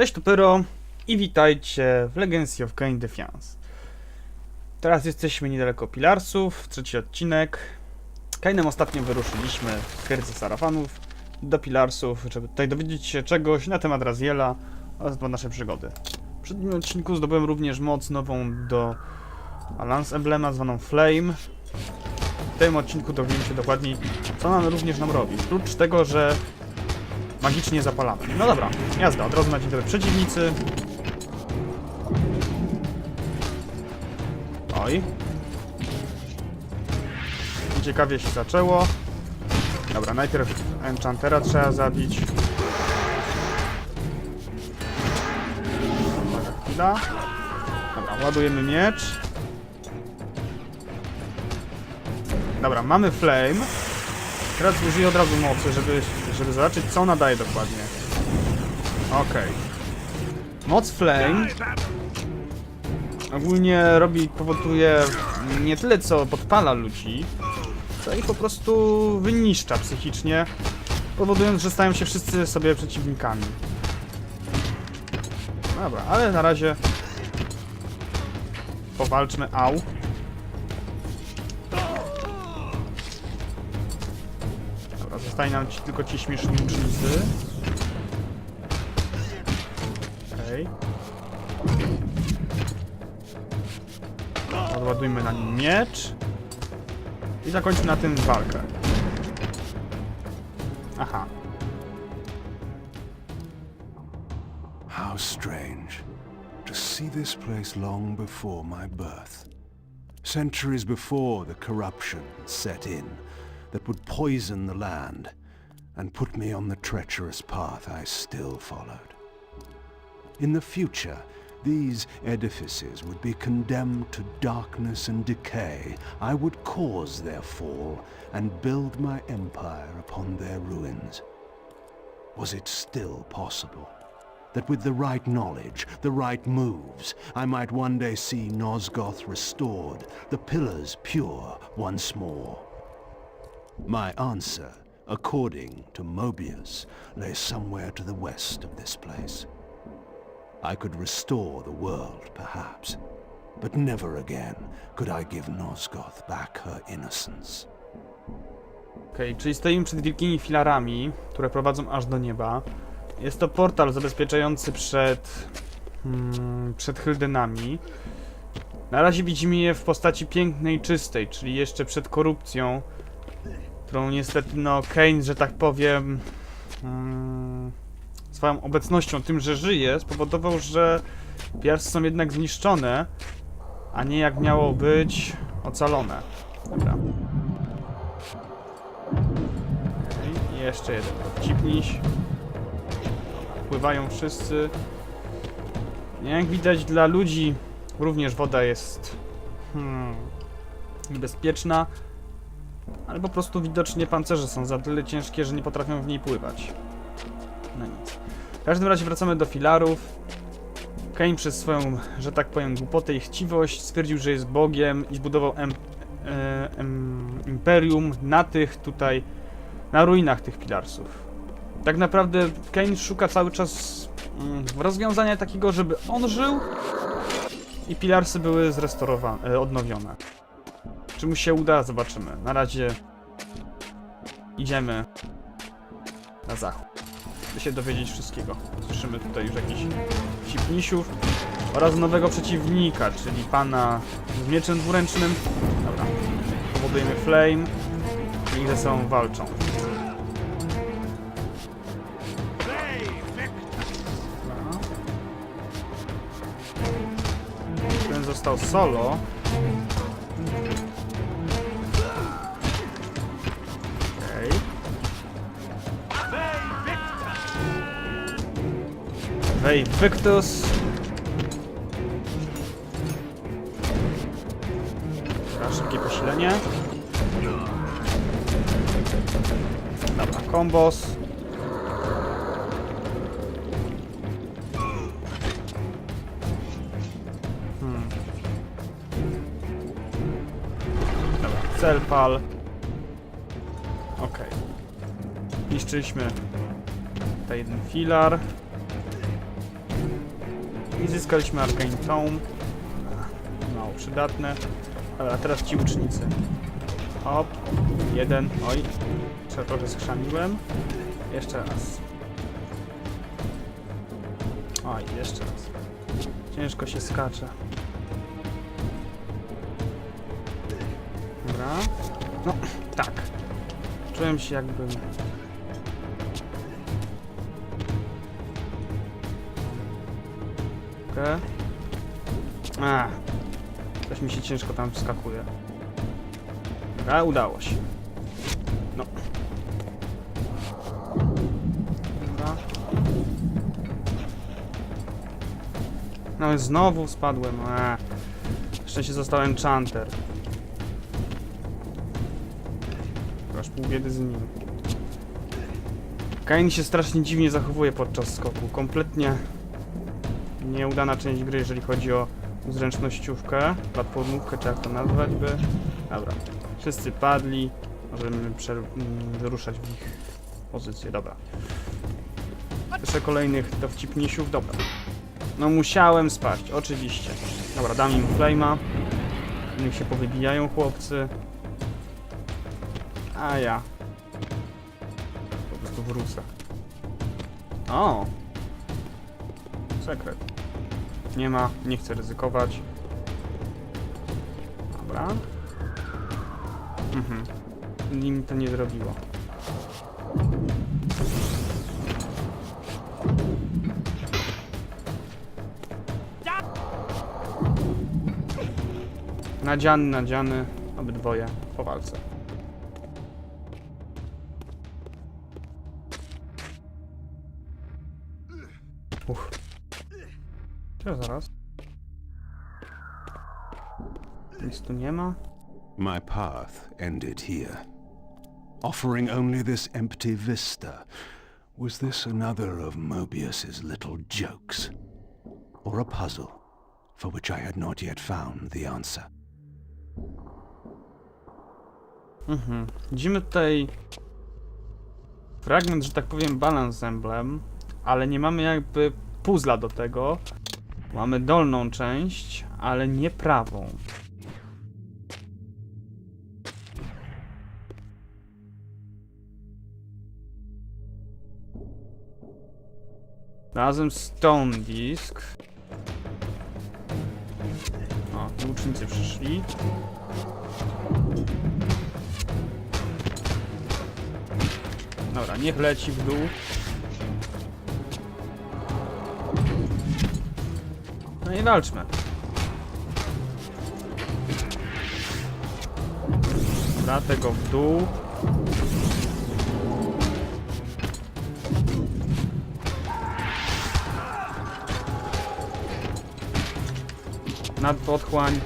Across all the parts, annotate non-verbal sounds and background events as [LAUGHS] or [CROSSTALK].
Cześć tu Pyro i witajcie w Legacy of Kain Defiance. Teraz jesteśmy niedaleko Pilarsów, trzeci odcinek. Kainem ostatnio wyruszyliśmy z twierdzy Sarafanów do Pilarsów, żeby tutaj dowiedzieć się czegoś na temat Raziela oraz do naszej przygody. W przednim odcinku zdobyłem również moc nową do Lance Emblema zwaną Flame. W tym odcinku dowiemy się dokładniej, co ona również nam robi. Oprócz tego, że magicznie zapalamy. No dobra, jazda, od razu na dzień dobry przeciwnicy. Oj. Ciekawie się zaczęło. Dobra, najpierw Enchantera trzeba zabić. Uwaga, chwila. Dobra, ładujemy miecz. Dobra, mamy flame. Teraz użyję od razu mocy, żeby, żeby zobaczyć co ona daje dokładnie. Okej. Moc Flame ogólnie robi, powoduje nie tyle co podpala ludzi, co ich po prostu wyniszcza psychicznie, powodując, że stają się wszyscy sobie przeciwnikami. Dobra, ale na razie powalczmy. Au. Zostanie nam ci, tylko ci śmieszni ucznicy. Okej. Odładujmy na nim miecz. I zakończmy na tym walkę. Aha. How strange to see this place long before my birth. Centuries before the corruption set in that would poison the land and put me on the treacherous path I still followed. In the future, these edifices would be condemned to darkness and decay. I would cause their fall and build my empire upon their ruins. Was it still possible? that with the right knowledge, the right moves, I might one day see Nosgoth restored, the pillars pure once more. My answer, according to Mobius, lay somewhere to the west of this place. I could restore the world, perhaps, but never again could I give Nosgoth back her innocence. Okej, czyli stoimy przed wielkimi filarami, które prowadzą aż do nieba. Jest to portal zabezpieczający przed... Hmm, przed Hyldynami. Na razie widzimy je w postaci pięknej, czystej, czyli jeszcze przed korupcją, którą niestety, no, Kane, że tak powiem, hmm, swoją obecnością, tym, że żyje, spowodował, że piarsy są jednak zniszczone, a nie jak miało być ocalone. Dobra. Okej, i jeszcze jeden. Cipniś. Pływają wszyscy. Jak widać dla ludzi również woda jest hmm, niebezpieczna, ale po prostu widocznie pancerze są za tyle ciężkie, że nie potrafią w niej pływać. No nic. W każdym razie wracamy do filarów. Kane przez swoją, że tak powiem, głupotę i chciwość stwierdził, że jest Bogiem i zbudował em, e, em, imperium na tych tutaj, na ruinach tych pilarsów. Tak naprawdę Kane szuka cały czas mm, rozwiązania takiego, żeby on żył i pilarsy były zrestaurowane, odnowione. Czy mu się uda? Zobaczymy. Na razie idziemy na zachód. By się dowiedzieć wszystkiego. Słyszymy tutaj już jakichś cipnisiów oraz nowego przeciwnika, czyli pana z mieczem dwuręcznym. Dobra. Powodujemy flame i ze sobą walczą. Ten został solo. Wej Victus. Dobra, szybkie posilenie. Dobra, kombos. Hmm. Dobra, celpal. Okej. Niszczyliśmy tutaj jeden filar. I zyskaliśmy Arcane Tome. Mało przydatne. A teraz ci ucznicy. Hop. Jeden. Oj. Trzeba trochę skrzamiłem. Jeszcze raz. Oj, jeszcze raz. Ciężko się skacze. Dobra. No, tak. Czułem się jakbym... Okej. A, coś mi się ciężko tam wskakuje. Dobra, udało się. No. Dobra. No znowu spadłem. A. Się został enchanter. Aż pół biedy z nim. Kain się strasznie dziwnie zachowuje podczas skoku. Kompletnie nieudana część gry, jeżeli chodzi o zręcznościówkę, platformówkę, czy jak to nazwać by. Dobra. Wszyscy padli. Możemy mm, wyruszać w ich pozycję. Dobra. Jeszcze kolejnych dowcipnisiów. Dobra. No musiałem spaść, oczywiście. Dobra, dam im flame'a. Niech się powybijają chłopcy. A ja. Po prostu wrócę. O! Sekret. Nie ma, nie chcę ryzykować. Dobra. Mhm. Nim to nie zrobiło. Nadziany, nadziany, obydwoje po walce. Uff. Co zaraz? Nic tu nie ma. My path ended here. Offering only this empty vista. Was this another of Mobius's little jokes? Or a puzzle for which I had not yet found the answer? Mhm. Widzimy tutaj fragment, że tak powiem, balans emblem, ale nie mamy jakby puzla do tego. Mamy dolną część, ale nie prawą. Razem Stone Disk. O, tu ucznicy przyszli. Dobra, niech leci w dół. No i walczmy. Dobra, tego w dół. Nadpotchłań.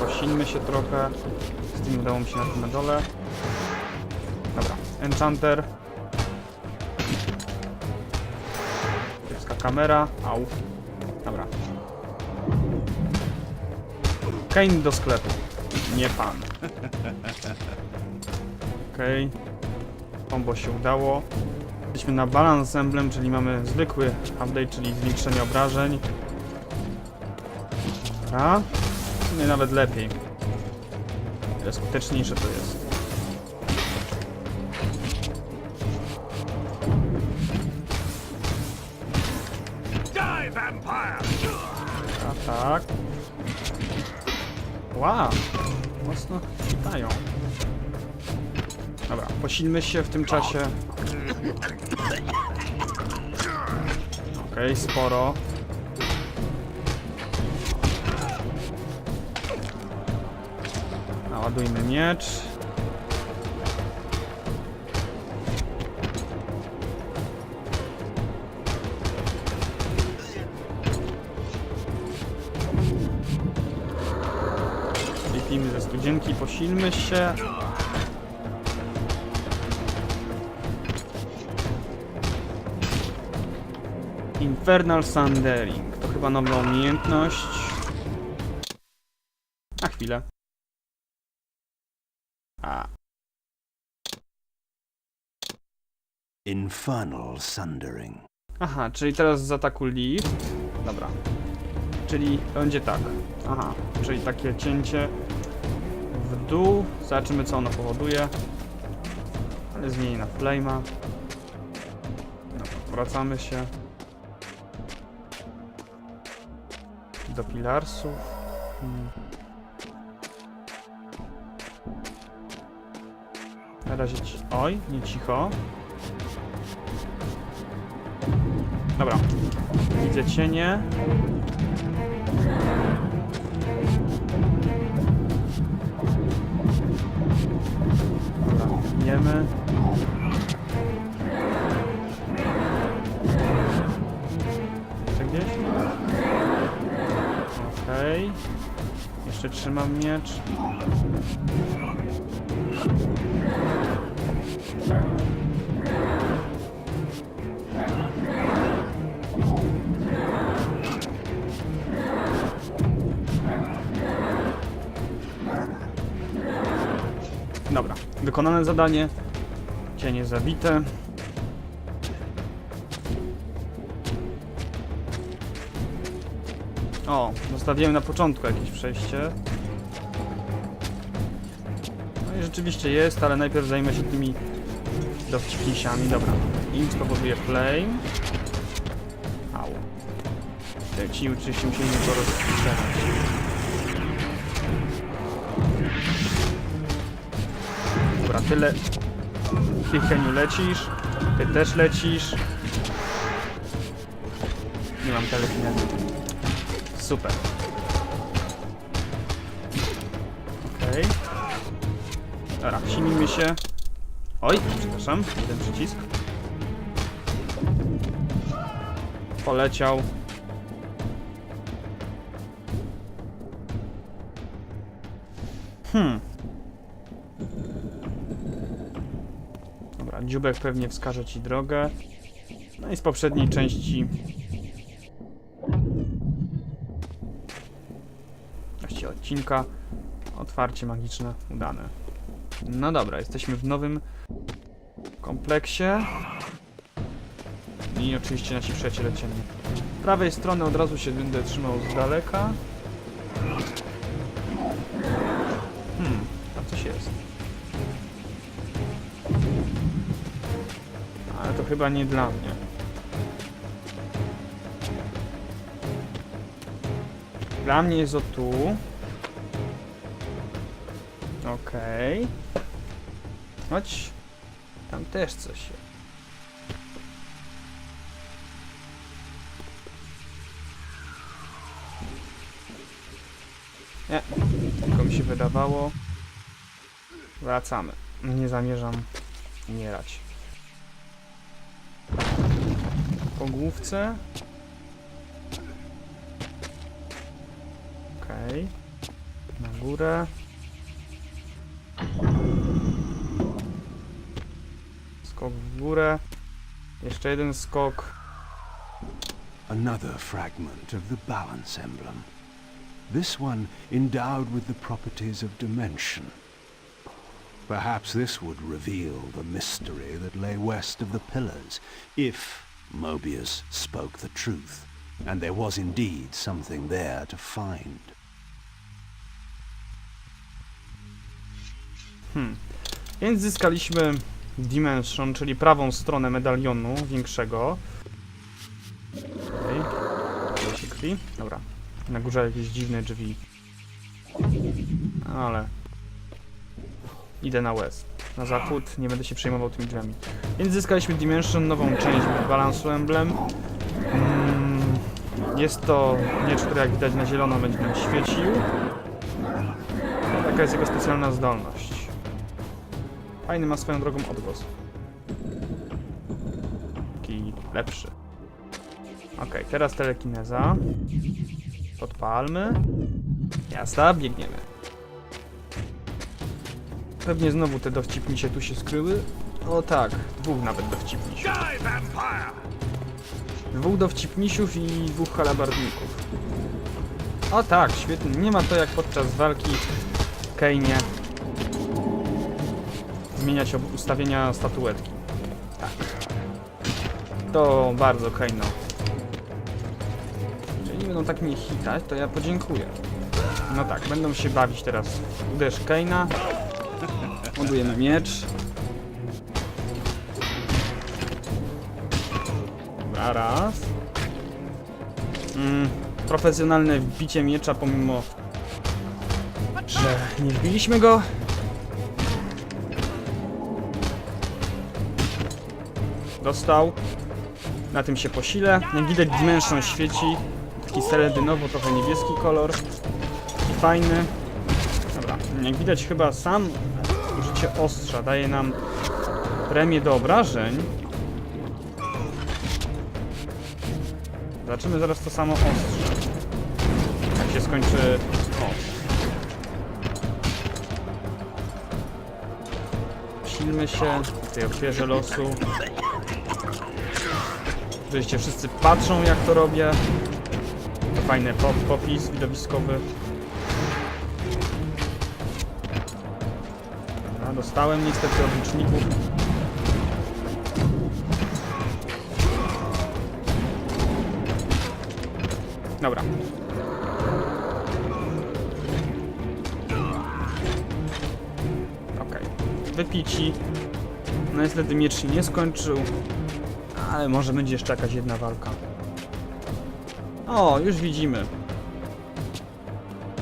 Posilmy się trochę. Z tym udało mi się na tym dole. Dobra, Enchanter. Kamera. Au. Dobra. Kane do sklepu. Nie pan. [LAUGHS] Okej. Okay. Combo się udało. Jesteśmy na balance emblem, czyli mamy zwykły update, czyli zwiększenie obrażeń. Dobra. W sumie nawet lepiej. Ile skuteczniejsze to jest. A tak. Wow. Mocno hitają. Dobra, posilmy się w tym czasie. Okej, sporo. Naładujmy miecz. Posilmy się. Infernal Sundering. To chyba nowa umiejętność. Na chwilę. A. infernal sundering. Aha, czyli teraz z ataku leave. Dobra. Czyli będzie tak. Aha, czyli takie cięcie w dół. Zobaczymy co ono powoduje. Ale zmieni na flame'a. Dobra, wracamy się. Do pilarsów. Hmm. Na razie ci... Oj, nie cicho. Dobra. Widzę cienie. Jemy. Jeszcze gdzieś? Okej. Jeszcze trzymam miecz. Dobra, wykonane zadanie. Cienie zabite. O, zostawiłem na początku jakieś przejście. No i rzeczywiście jest, ale najpierw zajmę się tymi dowcipnisiami. Dobra, im spowoduje flame. Au. Ci oczywiście musieli mnie porozstrzelać. Tyle. Ty Heniu lecisz. Ty też lecisz. Nie mam telekinezy. Super. Okej. Dobra, silnijmy się. Oj, przepraszam, jeden przycisk. Poleciał. Hmm. Dziubek pewnie wskaże ci drogę. No i z poprzedniej części. Właściwie odcinka. Otwarcie magiczne, udane. No dobra, jesteśmy w nowym kompleksie. I oczywiście nasi przyjaciele ciemni. Z prawej strony od razu się będę trzymał z daleka. Hmm, tam coś jest. Chyba nie dla mnie. Dla mnie jest o tu. Okej. Chodź. Tam też coś jest. Nie, tylko mi się wydawało. Wracamy. Nie zamierzam umierać. Po główce. Okej. Na górę. Skok w górę. Jeszcze jeden skok. Another fragment of the balance emblem. This one endowed with the properties of dimension. Perhaps this would reveal the mystery that lay west of the pillars, if Mobius spoke the truth, and there was indeed something there to find. Hmm. Więc zyskaliśmy Dimension, czyli prawą stronę medalionu większego. Okej. Okay. się krwi. Dobra. Na górze jakieś dziwne drzwi. Ale... Idę na west. Na zachód. Nie będę się przejmował tymi drzwiami. Więc zyskaliśmy Dimension, nową część balansu emblem. Mm, jest to miecz, który jak widać na zielono będzie nam świecił. Taka jest jego specjalna zdolność. Fajny ma swoją drogą odgłos. Taki lepszy. Ok, teraz telekineza. Podpalmy. Jasna, biegniemy. Pewnie znowu te dowcipnisie tu się skryły. O tak, dwóch nawet dowcipnisiów. Dwóch dowcipnisiów i dwóch halabardników. O tak, świetnie. Nie ma to jak podczas walki w Kejnie zmieniać ustawienia statuetki. Tak. To bardzo Kaino. Jeżeli będą tak mnie hitać, to ja podziękuję. No tak, będą się bawić teraz. Uderz Kaina. Ładujemy miecz. Dobra, raz. Mm, profesjonalne wbicie miecza pomimo, że nie wbiliśmy go. Dostał. Na tym się posilę. Jak widać Dimension świeci. Taki seledynowo, trochę niebieski kolor. I fajny. Dobra, jak widać chyba sam użycie ostrza daje nam premię do obrażeń. Zobaczymy zaraz to samo ostrze. Jak się skończy... O. Silmy się w tej ofierze losu. Oczywiście wszyscy patrzą jak to robię. To fajny pop popis widowiskowy. Dostałem niestety od liczników. Dobra. Okej. Wypici. No niestety miecz się nie skończył. Ale może będzie jeszcze jakaś jedna walka. O, już widzimy.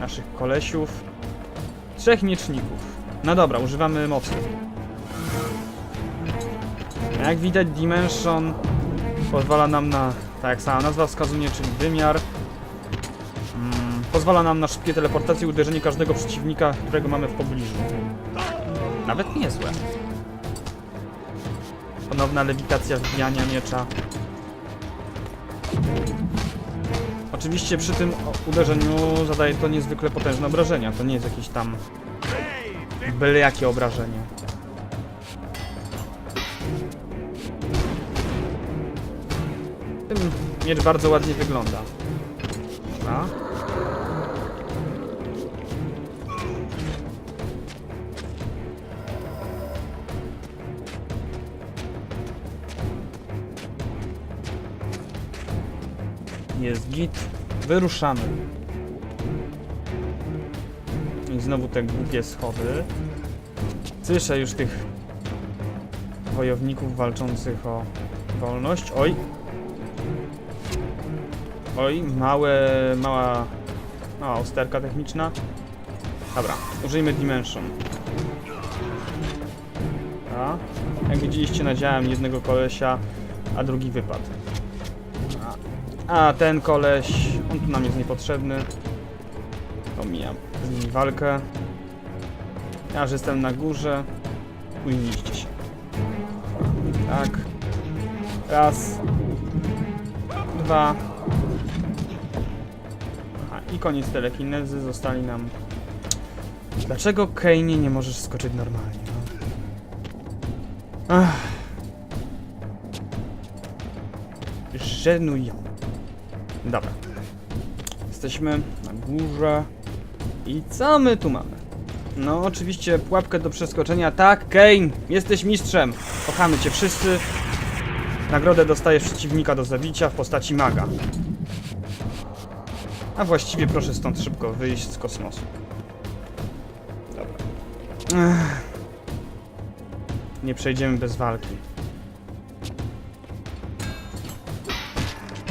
Naszych kolesiów. Trzech mieczników. No dobra, używamy mocy. Jak widać Dimension pozwala nam na, tak jak sama nazwa wskazuje, czyli wymiar. Mm, pozwala nam na szybkie teleportację i uderzenie każdego przeciwnika, którego mamy w pobliżu. Nawet niezłe. Ponowna lewitacja wbijania miecza. Oczywiście przy tym uderzeniu zadaje to niezwykle potężne obrażenia. To nie jest jakieś tam byle jakie obrażenie. Tym miecz bardzo ładnie wygląda. Dobra. Jest git. Wyruszamy. Znowu te głupie schody. Słyszę już tych wojowników walczących o wolność. Oj. Oj, małe, mała, mała usterka techniczna. Dobra, użyjmy Dimension. A, jak widzieliście, nadziałem jednego kolesia, a drugi wypadł. A, a ten koleś, on tu nam jest niepotrzebny. Omijam z walkę. Ja już jestem na górze. Ujmijcie się. Tak. Raz. Dwa. Aha, i koniec telekinezy. Zostali nam... Dlaczego Kane nie możesz skoczyć normalnie? No? Ach. Żenują. Dobra. Jesteśmy na górze. I co my tu mamy? No, oczywiście pułapkę do przeskoczenia. Tak, Kane, jesteś mistrzem. Kochamy cię wszyscy. Nagrodę dostajesz przeciwnika do zabicia w postaci maga. A właściwie proszę stąd szybko wyjść z kosmosu. Dobra. Ech. Nie przejdziemy bez walki.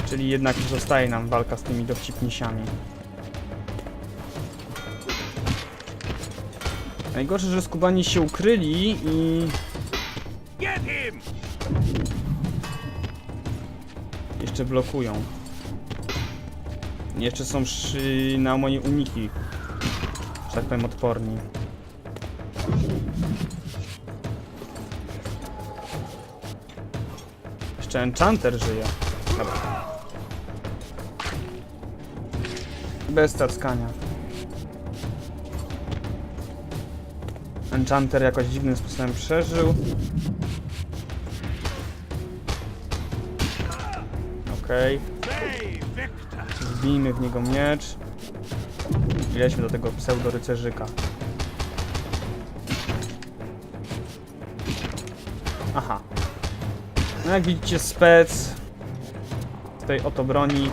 Czyli jednak zostaje nam walka z tymi dowcipnisiami. Najgorsze, że skubani się ukryli i... Jeszcze blokują. Jeszcze są przy... na moje uniki. Że tak powiem odporni. Jeszcze Enchanter żyje. Dobra. Bez tackania. Enchanter jakoś dziwnym sposobem przeżył. Okej. Wbijmy w niego miecz. I do tego pseudo-rycerzyka. Aha. No jak widzicie spec z tej oto broni,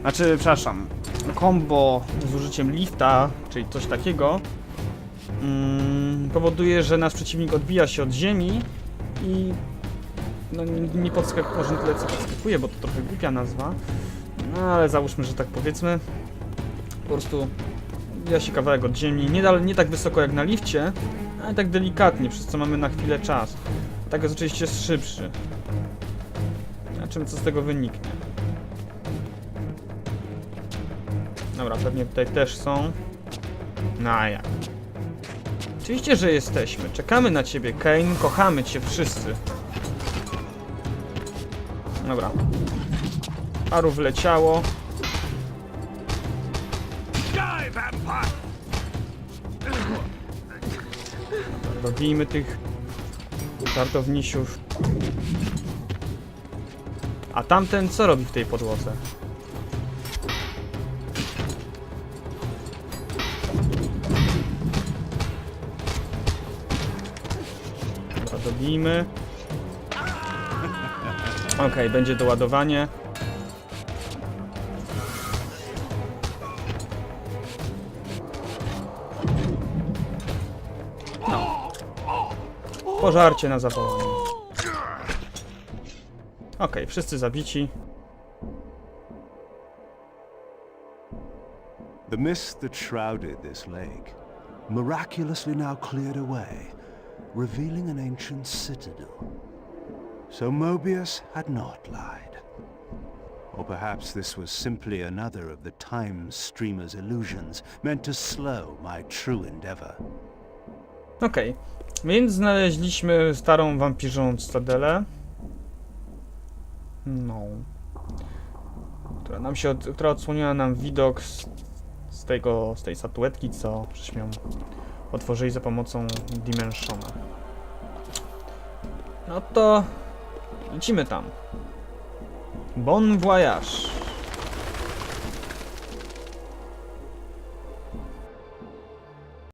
znaczy przepraszam, combo z użyciem lifta, czyli coś takiego, mm, powoduje, że nasz przeciwnik odbija się od ziemi i no nie, podskakuje, może tyle co podskakuje, bo to trochę głupia nazwa, no ale załóżmy, że tak powiedzmy, po prostu odbija się kawałek od ziemi, nie, nie tak wysoko jak na lifcie, ale tak delikatnie, przez co mamy na chwilę czas. Tak jest oczywiście szybszy. A czym co z tego wyniknie? Dobra, pewnie tutaj też są. No a jak? Oczywiście, że jesteśmy. Czekamy na ciebie, Kane. Kochamy cię wszyscy. Dobra. Paru wleciało. Dobijmy tych żartownisiów. A tamten co robi w tej podłodze? Dobijmy. Okej, będzie doładowanie. Pożarcie na zawołanie. Okej, wszyscy zabici. The mist that shrouded this lake miraculously now cleared away, revealing an ancient citadel. So Mobius had not lied. Or perhaps this was simply another of the time streamer's illusions meant to slow my true endeavor. Okej, więc znaleźliśmy starą wampirzą cytadelę. No. Która nam się, od, która odsłoniła nam widok z, z tego, z tej statuetki, co żeśmy otworzyli za pomocą Dimensiona. No to lecimy tam. Bon voyage.